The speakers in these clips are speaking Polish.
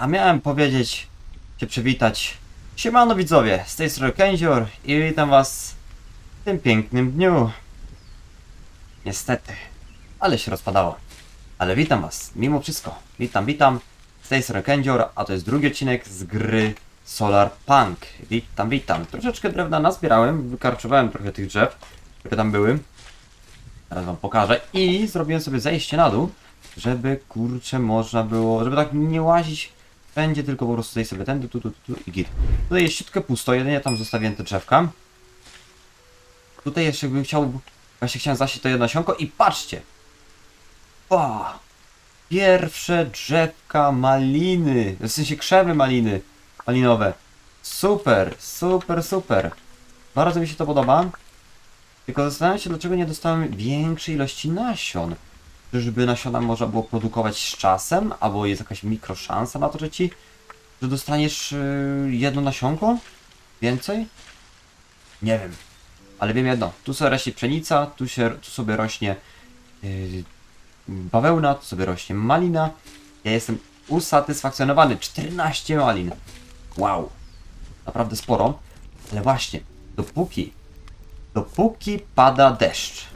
a miałem powiedzieć, się przywitać. Siemano widzowie, z tej strony Kędzior i witam was w tym pięknym dniu. Niestety, ale się rozpadało. Ale witam was, mimo wszystko. Witam, witam. Z tej strony Kędzior, a to jest drugi odcinek z gry Solar Punk. Witam, witam. Troszeczkę drewna nazbierałem, wykarczowałem trochę tych drzew, które tam były. Teraz wam pokażę. I zrobiłem sobie zejście na dół, żeby kurczę można było, żeby tak nie łazić będzie tylko po prostu tutaj sobie ten, tu, tu, tu, tu i git. Tutaj jest siutkę pusto, jedynie tam zostawiłem te drzewka. Tutaj jeszcze bym chciał, właśnie chciałem zasieć to jedno nasionko i patrzcie! Pa! Pierwsze drzewka maliny, w sensie krzewy maliny, malinowe. Super, super, super. Bardzo mi się to podoba. Tylko zastanawiam się, dlaczego nie dostałem większej ilości nasion. Czyżby nasiona można było produkować z czasem, albo jest jakaś mikroszansa na to, że ci, że dostaniesz yy, jedno nasionko? Więcej? Nie wiem. Ale wiem jedno, tu sobie rośnie pszenica, tu, się, tu sobie rośnie yy, bawełna, tu sobie rośnie malina. Ja jestem usatysfakcjonowany. 14 malin. Wow. Naprawdę sporo. Ale właśnie, dopóki, dopóki pada deszcz,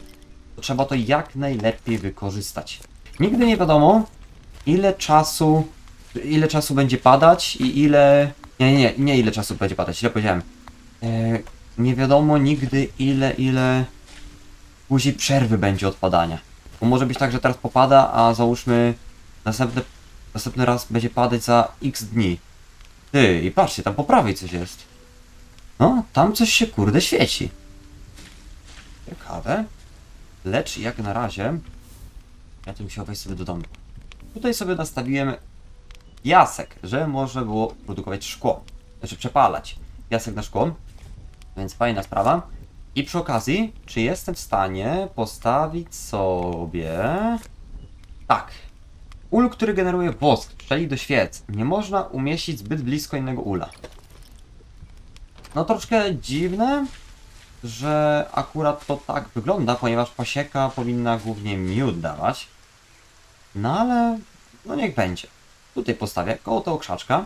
to trzeba to jak najlepiej wykorzystać. Nigdy nie wiadomo, ile czasu, ile czasu będzie padać i ile... Nie, nie, nie, nie ile czasu będzie padać, źle powiedziałem. E, nie wiadomo nigdy ile, ile później przerwy będzie od padania. Bo może być tak, że teraz popada, a załóżmy następny, następny raz będzie padać za x dni. Ty, i patrzcie, tam po prawej coś jest. No, tam coś się kurde świeci. Ciekawe. Lecz jak na razie, ja tu musiał wejść sobie do domu. Tutaj sobie nastawiłem piasek, że można było produkować szkło. Znaczy przepalać piasek na szkło. Więc fajna sprawa. I przy okazji, czy jestem w stanie postawić sobie... Tak. Ul, który generuje wosk, czyli do świec. Nie można umieścić zbyt blisko innego ula. No troszkę dziwne, że akurat to tak wygląda, ponieważ pasieka powinna głównie miód dawać. No ale, no niech będzie. Tutaj postawię koło tego krzaczka.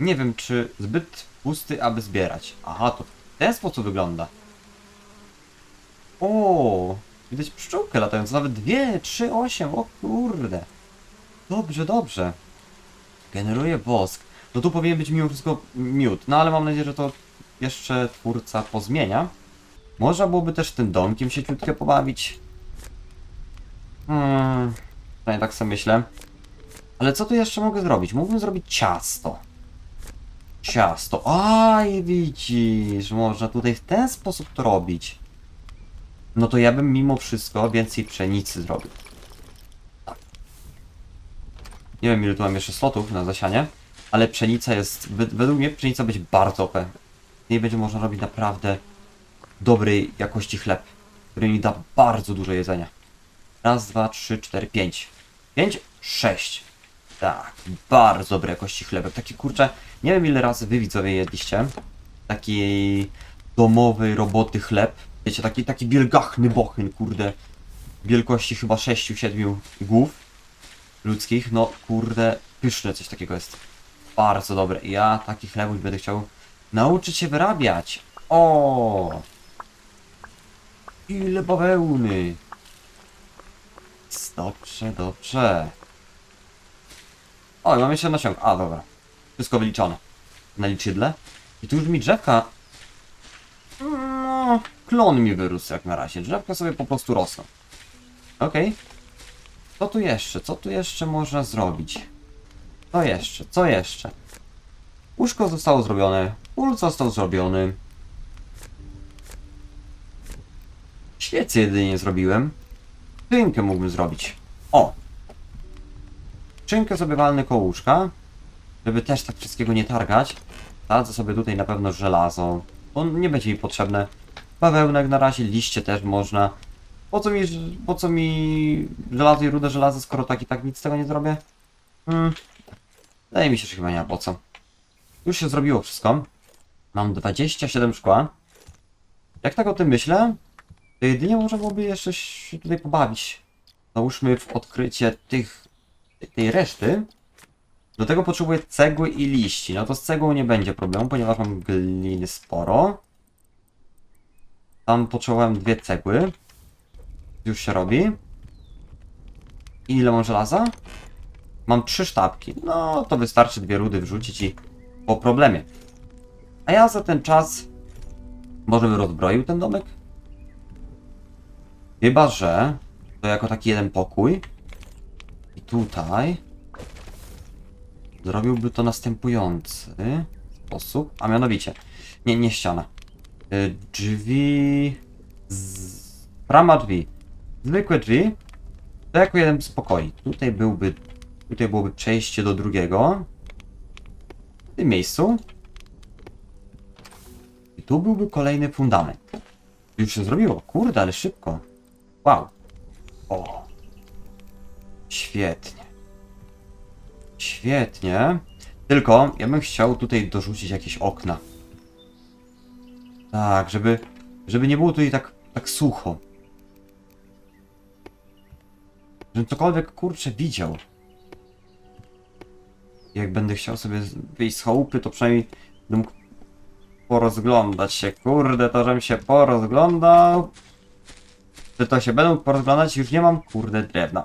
Nie wiem, czy zbyt pusty, aby zbierać. Aha, to w ten sposób wygląda. O, widać pszczółkę latającą, nawet dwie, trzy, osiem, o kurde. Dobrze, dobrze. Generuje wosk. No tu powinien być mimo wszystko miód, no ale mam nadzieję, że to jeszcze twórca pozmienia. Można byłoby też tym domkiem się ciutkę pobawić. Hmm, no tak sobie myślę. Ale co tu jeszcze mogę zrobić? Mógłbym zrobić ciasto. Ciasto. Aj, widzisz, można tutaj w ten sposób to robić. No to ja bym mimo wszystko więcej pszenicy zrobił. Tak. Nie wiem ile tu mam jeszcze slotów na zasianie, ale pszenica jest, wed- według mnie pszenica będzie bardzo OP. Z niej będzie można robić naprawdę dobrej jakości chleb, który mi da bardzo dużo jedzenia. Raz, dwa, trzy, cztery, pięć. Pięć, sześć. Tak, bardzo dobrej jakości chlebek. Taki kurczę, nie wiem ile razy wy widzowie jedliście takiej domowej roboty chleb. Wiecie, taki, taki wielgachny bochyn, kurde. Wielkości chyba 6-7 głów ludzkich. No kurde, pyszne coś takiego jest. Bardzo dobre. Ja taki chleb będę chciał nauczyć się wyrabiać. O! Ile bawełny! Dobrze, dobrze. O, mam jeszcze nasionka. A, dobra. Wszystko wyliczone. Na liczydle. I tu już mi drzewka... No, klon mi wyrósł jak na razie. Drzewka sobie po prostu rosną. Okej. Co tu jeszcze? Co tu jeszcze można zrobić? Co jeszcze? Co jeszcze? Łóżko zostało zrobione. Ul został zrobiony. Świecę jedynie zrobiłem. Szynkę mógłbym zrobić. O! Szynkę sobie walnę koło łóżka. Żeby też tak wszystkiego nie targać. Sadzę sobie tutaj na pewno żelazo. On nie będzie mi potrzebne. Bawełnek na razie, liście też można. Po co mi, po co mi żelazo i rude żelazo, skoro tak i tak nic z tego nie zrobię? Hmm. Wydaje mi się, że chyba nie ma po co. Już się zrobiło wszystko. Mam 27 szkła. Jak tak o tym myślę, to jedynie można byłoby jeszcze się tutaj pobawić. Załóżmy w odkrycie tych, tej reszty. Do tego potrzebuję cegły i liści. No to z cegłą nie będzie problemu, ponieważ mam gliny sporo. Tam potrzebowałem dwie cegły. Już się robi. I ile mam żelaza? Mam trzy sztabki. No to wystarczy dwie rudy wrzucić i po problemie. A ja za ten czas może bym rozbroił ten domek? Chyba, że to jako taki jeden pokój. I tutaj zrobiłby to następujący sposób, a mianowicie, nie, nie ściana. Y, Drzwi, z... drzwi, zwykłe drzwi, to jako jeden z pokoi. Tutaj byłby, tutaj byłoby przejście do drugiego, w tym miejscu. Tu byłby kolejny fundament. Już się zrobiło, kurde, ale szybko. Wow. O. Świetnie. Świetnie. Tylko ja bym chciał tutaj dorzucić jakieś okna. Tak, żeby, żeby nie było tutaj tak, tak sucho. Żebym cokolwiek kurczę widział. Jak będę chciał sobie wyjść z chałupy, to przynajmniej mógł porozglądać się. Kurde, to żebym się porozglądał. Czy to się będą porozglądać? Już nie mam kurde drewna.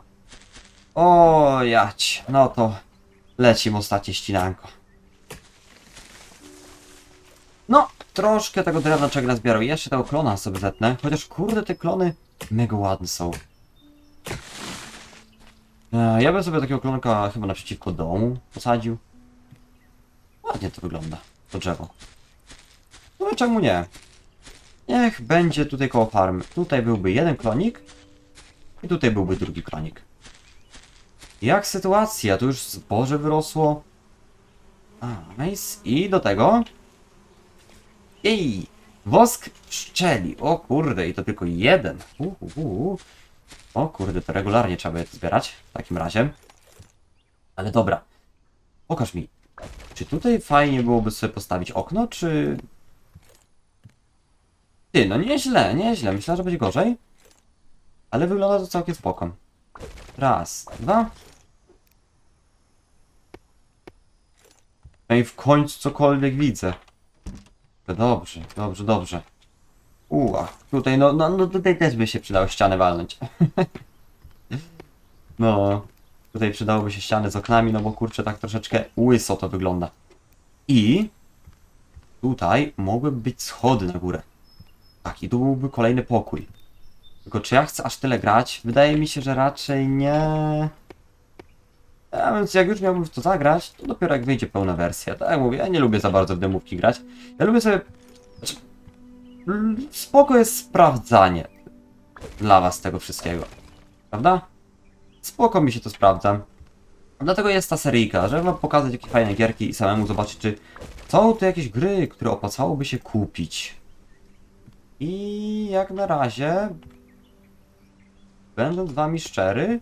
O jać, no to lecim ostatnie ścinanko. No, troszkę tego drewna czego nazbierał. Jeszcze tego klona sobie zetnę. Chociaż kurde, te klony mega ładne są. E, Ja bym sobie takiego klonka chyba naprzeciwko domu posadził. Ładnie to wygląda, to drzewo. No czemu nie? Niech będzie tutaj koło farmy. Tutaj byłby jeden klonik i tutaj byłby drugi klonik. Jak sytuacja? Tu już zboże wyrosło. A, nice. I do tego... Jej! Wosk pszczeli. O kurde, i to tylko jeden. Uh, uh, uh. O kurde, to regularnie trzeba by zbierać w takim razie. Ale dobra. Pokaż mi. Czy tutaj fajnie byłoby sobie postawić okno, czy... Ty, no nieźle, nieźle. Myślałem, że będzie gorzej. Ale wygląda to całkiem spoko. Raz, dwa. No i w końcu cokolwiek widzę. Dobrze, dobrze, dobrze. Uła, tutaj, no, no, no tutaj też by się przydało ścianę walnąć. no, tutaj przydałoby się ściany z oknami, no bo kurczę, tak troszeczkę łyso to wygląda. I tutaj mogłyby być schody na górę. Tak, i tu byłby kolejny pokój. Tylko czy ja chcę aż tyle grać? Wydaje mi się, że raczej nie. A więc jak już miałbym w to zagrać, to dopiero jak wyjdzie pełna wersja. Tak jak mówię, ja nie lubię za bardzo w demówki grać. Ja lubię sobie... Znaczy, mm, Spoko jest sprawdzanie dla was tego wszystkiego. Prawda? Spoko mi się to sprawdza. Dlatego jest ta seryjka, żeby wam pokazać jakie fajne gierki i samemu zobaczyć, czy są tu jakieś gry, które opłacałoby się kupić. I jak na razie, będąc wami szczery,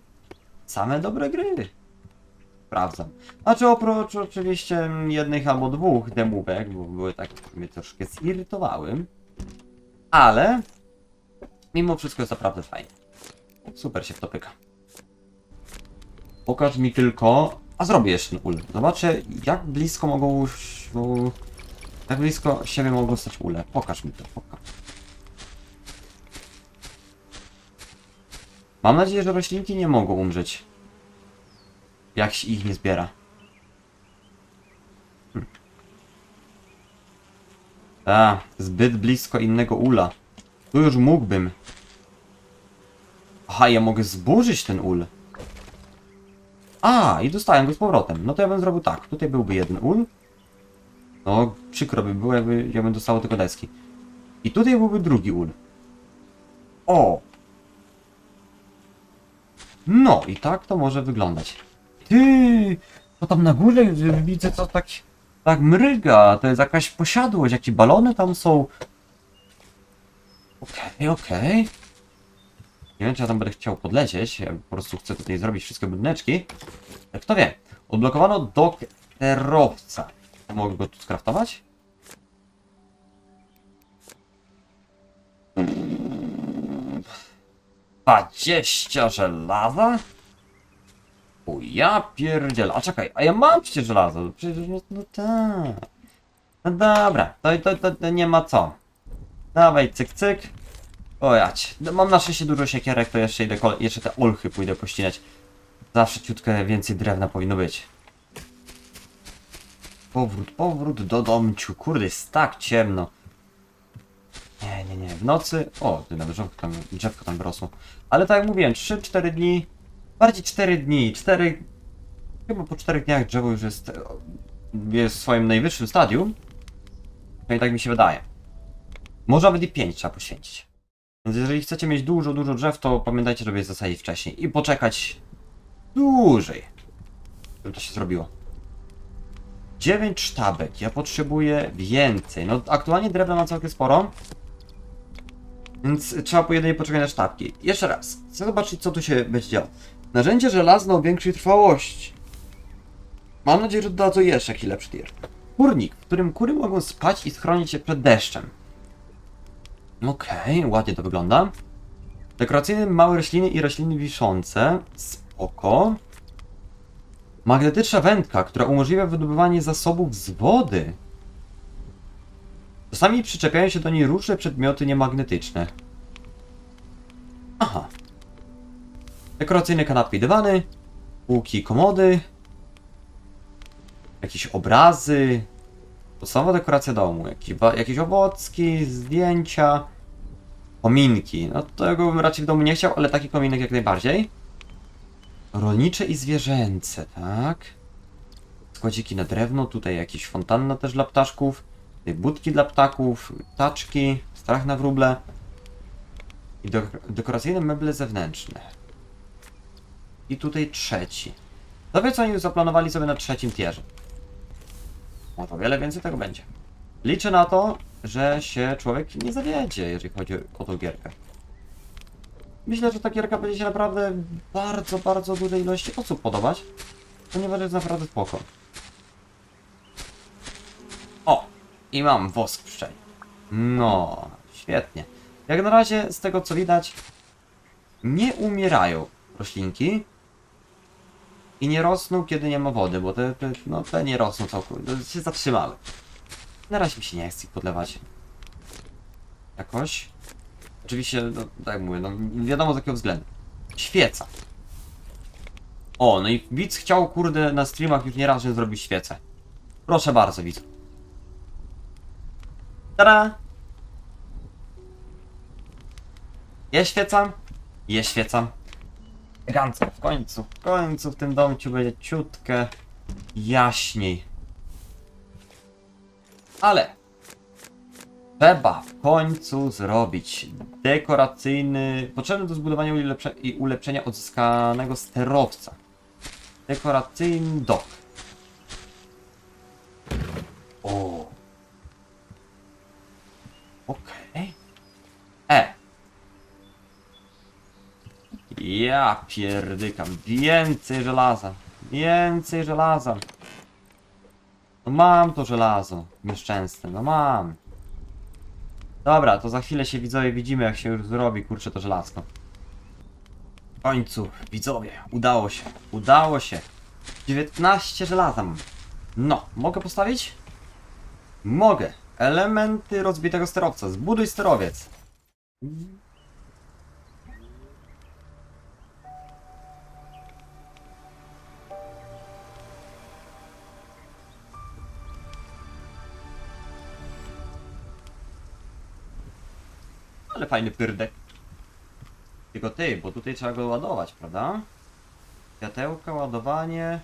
same dobre gry. Sprawdzam. Znaczy oprócz oczywiście jednych albo dwóch demówek, bo były tak, mnie troszkę zirytowały. Ale mimo wszystko jest naprawdę fajnie. Super się w to pyka. Pokaż mi tylko... A zrobię jeszcze ten ul. Zobaczę jak blisko mogą... Jak blisko siebie mogą stać ule. Pokaż mi to, pokaż. Mam nadzieję, że roślinki nie mogą umrzeć. Jak się ich nie zbiera. Hm. A, zbyt blisko innego ula. Tu już mógłbym. Aha, ja mogę zburzyć ten ul. A, i dostałem go z powrotem. No to ja bym zrobił tak. Tutaj byłby jeden ul. No, przykro by było, jakby ja bym dostało tylko deski. I tutaj byłby drugi ul. O! No, i tak to może wyglądać. Ty! To tam na górze widzę, co tak, tak mryga. To jest jakaś posiadłość, jakie balony tam są. Okej, okej. Nie wiem, czy ja tam będę chciał podlecieć. Ja po prostu chcę tutaj zrobić wszystkie budyneczki. Kto wie? Odblokowano dok sterowca. Mogę go tu skraftować? 20 żelaza? O ja pierdziel, a czekaj, a ja mam przecież żelazo, przecież no, no tak. No dobra, to, to, to, to nie ma co. Dawaj, cyk, cyk. O jać, no, mam na szczęście dużo siekierek, to jeszcze idę, jeszcze te olchy pójdę pościnać. Zawsze ciutkę więcej drewna powinno być. Powrót, powrót do domciu, kurde, jest tak ciemno. Nie, nie, w nocy... O, ty nawet drzewko tam, drzewko tam wyrosło. Ale tak jak mówiłem, 3-4 dni, bardziej 4 dni, 4... Chyba po 4 dniach drzewo już jest, jest w swoim najwyższym stadium. No i tak mi się wydaje. Może nawet i 5 trzeba poświęcić. Więc jeżeli chcecie mieć dużo, dużo drzew, to pamiętajcie, żeby je zasadzić wcześniej i poczekać dłużej, żeby to się zrobiło. 9 sztabek, ja potrzebuję więcej. No aktualnie drewna mam całkiem sporo. Więc trzeba po jednej poczekać na sztabki. Jeszcze raz, chcę zobaczyć co tu się będzie działo. Narzędzie żelazne o większej trwałości. Mam nadzieję, że dodadzą jeszcze jakiś lepszy tier. Kurnik, w którym kury mogą spać i schronić się przed deszczem. Okej, ładnie to wygląda. Dekoracyjne małe rośliny i rośliny wiszące. Spoko. Magnetyczna wędka, która umożliwia wydobywanie zasobów z wody. Czasami przyczepiają się do niej różne przedmioty niemagnetyczne. Aha. Dekoracyjne kanapki dywany, półki komody, jakieś obrazy, podstawowa dekoracja domu, jakieś, jakieś owocki, zdjęcia, kominki. No tego bym raczej w domu nie chciał, ale taki kominek jak najbardziej. Rolnicze i zwierzęce, tak? Składziki na drewno, tutaj jakieś fontanna też dla ptaszków, budki dla ptaków, taczki, strach na wróble i dekoracyjne meble zewnętrzne. I tutaj trzeci. Wie co oni zaplanowali sobie na trzecim tierze. No to wiele więcej tego będzie. Liczę na to, że się człowiek nie zawiedzie, jeżeli chodzi o tą gierkę. Myślę, że ta gierka będzie się naprawdę bardzo, bardzo dużej ilości osób podobać, ponieważ jest naprawdę spoko. O! I mam wosk pszczeli. No, świetnie. Jak na razie, z tego co widać, nie umierają roślinki i nie rosną, kiedy nie ma wody, bo te, te, no, te nie rosną całkowicie, się zatrzymały. Na razie mi się nie chce ich podlewać. Jakoś. Oczywiście, no, tak jak mówię, no, wiadomo z jakiego względu. Świeca. O, no i widz chciał, kurde, na streamach już nieraz, zrobić świecę. Proszę bardzo, widz. Tada! Jest świeca? Jest świeca. Elegancko, w końcu, w końcu w tym domciu będzie ciutkę jaśniej. Ale trzeba w końcu zrobić dekoracyjny, potrzebny do zbudowania ulepsze, i ulepszenia odzyskanego sterowca. Dekoracyjny dok. O. Ja pierdykam. Więcej żelaza. Więcej żelaza. No mam to żelazo. Nieszczęsne. No mam. Dobra, to za chwilę się widzowie widzimy, jak się już zrobi, kurczę, to żelazko. W końcu, widzowie, udało się. Udało się. 19 żelaza mam. No, mogę postawić? Mogę. Elementy rozbitego sterowca. Zbuduj sterowiec. Ale fajny pyrdek. Tylko ty, bo tutaj trzeba go ładować, prawda? Światełka, ładowanie.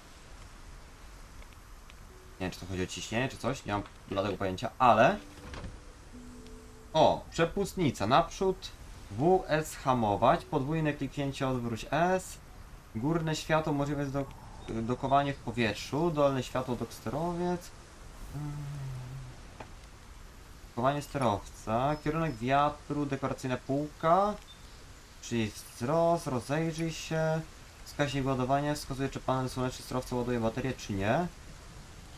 Nie wiem, czy to chodzi o ciśnienie, czy coś, nie mam bladego pojęcia, ale... O, przepustnica, naprzód, WS hamować, podwójne kliknięcie odwróć S, górne światło, możliwe do, dokowanie w powietrzu, dolne światło dok sterowiec, Mm. Dokowanie sterowca, kierunek wiatru, dekoracyjna półka, przycisk wzrost, rozejrzyj się, wskaźnik ładowania wskazuje czy panel słoneczny sterowca ładuje baterię czy nie,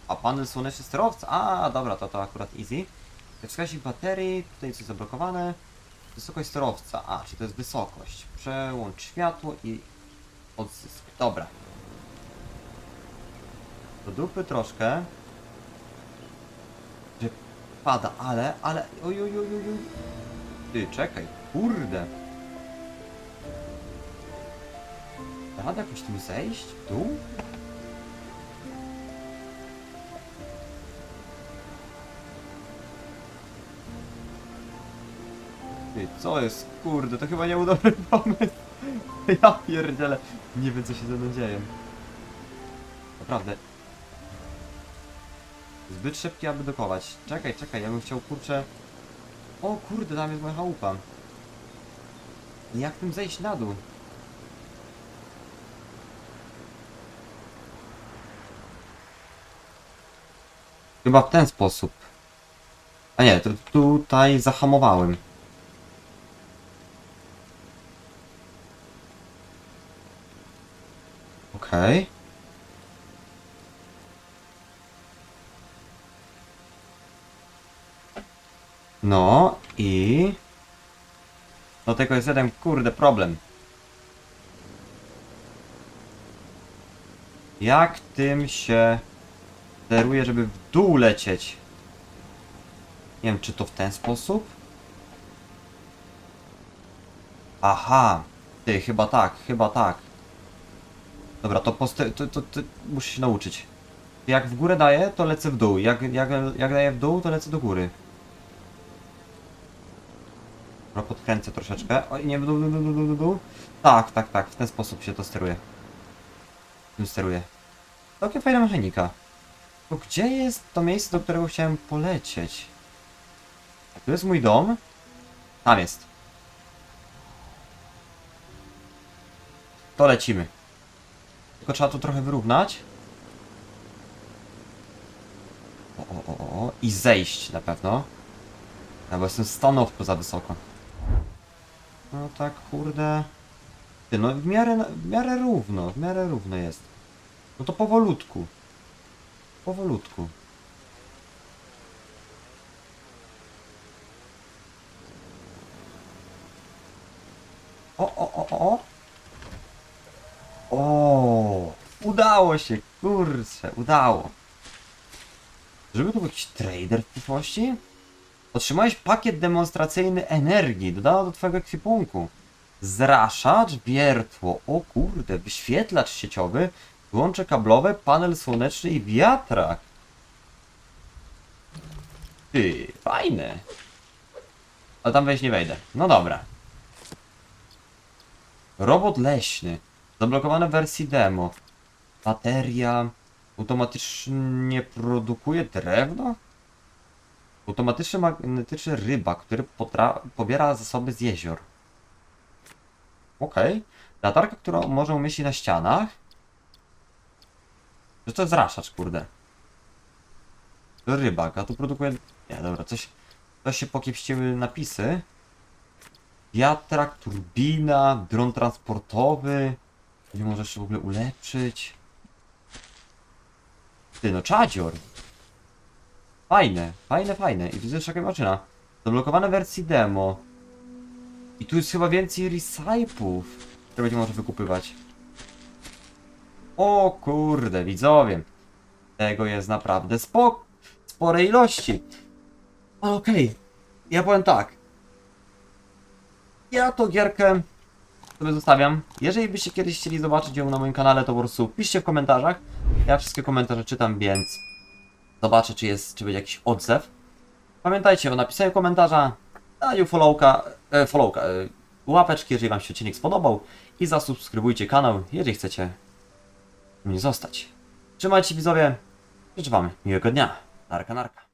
a panel słoneczny sterowca, a dobra, to to akurat easy. Wskaźnik baterii, tutaj coś zablokowane. Wysokość sterowca, a, czy to jest wysokość. Przełącz światło i odzysk. Dobra. Do dupy troszkę. Pada, ale, ale... Oj, oj, oj, oj, oj. Ty, czekaj, kurde. Da Radę jakoś tym zejść w dół? Ty, co jest? Kurde, to chyba nie był dobry pomysł. Ja pierdzielę. Nie wiem, co się ze mną dzieje. Naprawdę. Zbyt szybki, aby dokować. Czekaj, czekaj, ja bym chciał, kurczę... O kurde, tam jest moja chałupa. Jak tym zejść na dół? Chyba w ten sposób. A nie, to tutaj zahamowałem. Okej. No i... Tego jest jeden kurde problem. Jak tym się steruje, żeby w dół lecieć? Nie wiem, czy to w ten sposób? Aha, ty, chyba tak, chyba tak. Dobra, to, poste- to, to, to muszę się nauczyć. Jak w górę daję, to lecę w dół. Jak, jak, jak daję w dół, to lecę do góry. Dobra, podkręcę troszeczkę. Oj, nie dół, dół, dół, dół, dół, dół. Tak, tak, tak. W ten sposób się to steruje. Tym steruję. Całkiem fajna mechanika. To gdzie jest to miejsce, do którego chciałem polecieć? Tu jest mój dom. Tam jest. To lecimy. Tylko trzeba to trochę wyrównać. O, o, o, o. I zejść na pewno. Ja bo jestem stanowczo za wysoko. Tak, kurde. Ty, no w miarę, w miarę równo, w miarę równo jest. No to powolutku. Powolutku. O, o, o, o. O, udało się, kurczę, udało. Żeby tu był jakiś trader w przyszłości? Otrzymałeś pakiet demonstracyjny energii, dodano do twojego ekwipunku. Zraszacz, wiertło, o kurde, wyświetlacz sieciowy, łącze kablowe, panel słoneczny i wiatrak. Ty, fajne. Ale tam wejść nie wejdę. No dobra. Robot leśny. Zablokowane w wersji demo. Bateria. Automatycznie produkuje drewno? Automatyczny magnetyczny rybak, który pobiera zasoby z jezior. Okej. Latarka, którą może umieścić na ścianach. Że to jest raszacz, kurde. To rybak, a tu produkuje... Nie, dobra, coś... Coś się pokiepściły napisy. Wiatrak, turbina, dron transportowy. Nie możesz się w ogóle ulepszyć. Ty, no czadzior. Fajne, fajne, fajne. I tu jest jakaś maszyna. Zablokowane wersji demo. I tu jest chyba więcej recypów, które będzie można wykupywać. O kurde, widzowie. Tego jest naprawdę spo... spore ilości. Ale okej, ja powiem tak. Ja tą gierkę sobie zostawiam. Jeżeli byście kiedyś chcieli zobaczyć ją na moim kanale, to po prostu piszcie w komentarzach. Ja wszystkie komentarze czytam, więc zobaczę, czy jest, czy będzie jakiś odzew. Pamiętajcie o napisaniu komentarza, daniu followka, e, followka, e, łapeczki, jeżeli Wam się odcinek spodobał i zasubskrybujcie kanał, jeżeli chcecie mnie zostać. Trzymajcie się widzowie, życzę Wam miłego dnia. Narka, narka.